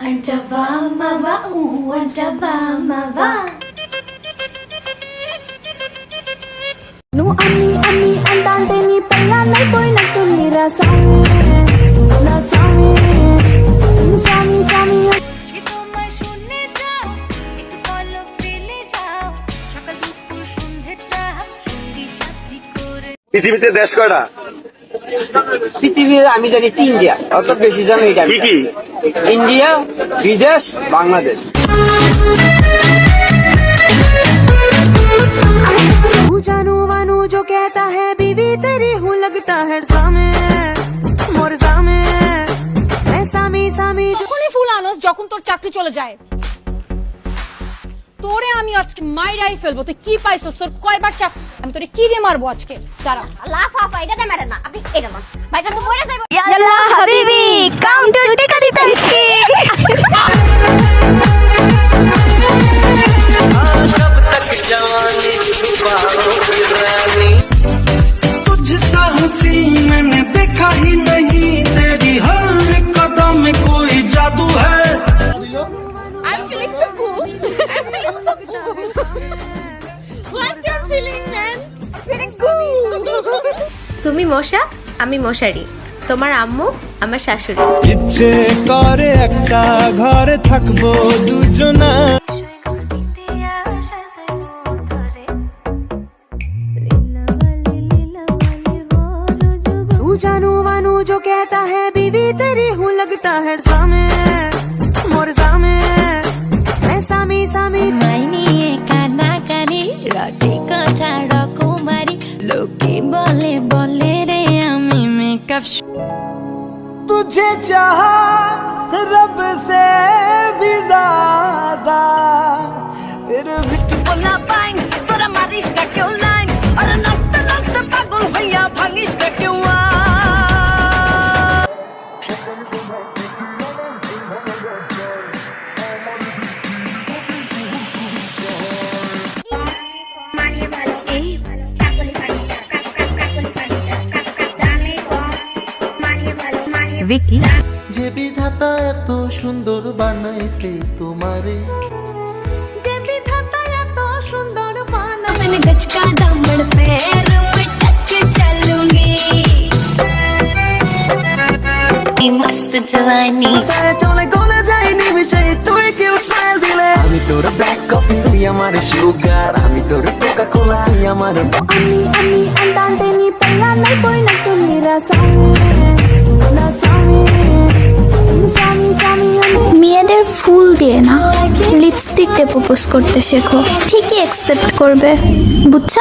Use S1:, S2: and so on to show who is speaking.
S1: Antava mava u antava mava
S2: నువ్వు అమ్మి అమ్మి అంటాంటే నీ పెళ్ళాన్నైపోయినట్టు మీరా సామి నా సామి సామి సామి
S3: যে তোমায় শুনে যাও একটু পলক ফেলে যাও সকাল দুপুর সন্ধ্যেটা সঙ্গী সাথী করে
S4: পৃথিবীতে দেশ কয়টা
S5: পৃথিবীর আমি জানি ইন্ডিয়া অত বেশি জানি এটা
S4: কি কি
S5: ইন্ডিয়া বিদেশ বাংলাদেশ
S2: तू जानू वानू जो कहता है बीवी तेरी हूँ लगता है सामे मोर सामे मैं सामी सामी जो
S6: যখনই ফুল আনস যখন তোর চাকরি চলে যায় তোরে আমি আজকে মাইরাই ফেলবো তুই কি পাইছস তোর কয়বার চাক আমি তোরে কি দিয়ে মারবো আজকে দাঁড়া
S7: লাফাফা এটা দে ম্যাডাম না আপনি এটা মান ভাইজান তো মরে যাইবো
S2: ইয়াল্লা হাবিবি
S8: हंसी मैंने देखा ही नहीं तेरी हर कदम में कोई जादू है
S6: I am feeling so cool I am feeling so cool what's your feeling man feeling cool
S9: তুমি মশা আমি মশারি তোমার আম্মু আমার শাশুড়ি
S8: ইচ্ছে করে একটা ঘরে থাকবো দুজনা
S2: तू जानू वानू जो कहता है बीवी तेरी हूँ लगता है सामे मोर सामे मैं सामी सामी
S3: মাইনিয়ে কানাকানি রটে কথা রকমারি লোকে বলে বলে রে আমি মেকআপ
S8: तुझे चाहा रब से भी ज्यादा फिर भी
S3: বলা বাইন তোরা মারিস না কেউ লাইন আরে নাচতে নাচতে পাগল হইয়া ভাঙিস না
S7: করবে
S9: কি?
S8: যে বিধাতা এত সুন্দর বানাইছে তোমারে।
S2: যে বিধাতা এত সুন্দর
S3: বানাইছে। গচকা দামড় চলুঙ্গি মস্ত
S8: জওয়ানি চলে গলে যায়নি বিষয়ে তুই কিউট স্মাইল দিলে
S5: আমি তোর ব্ল্যাক কফি তুই আমার সুগার আমি তোর কোকা কোলা আমার
S2: আমি আমি নাই কই না
S1: তুমি রাসা দিয়ে না লিপস্টিক দিয়ে প্রপোজ করতে শেখো। ঠিকই অ্যাকসেপ্ট করবে। বুঝছ?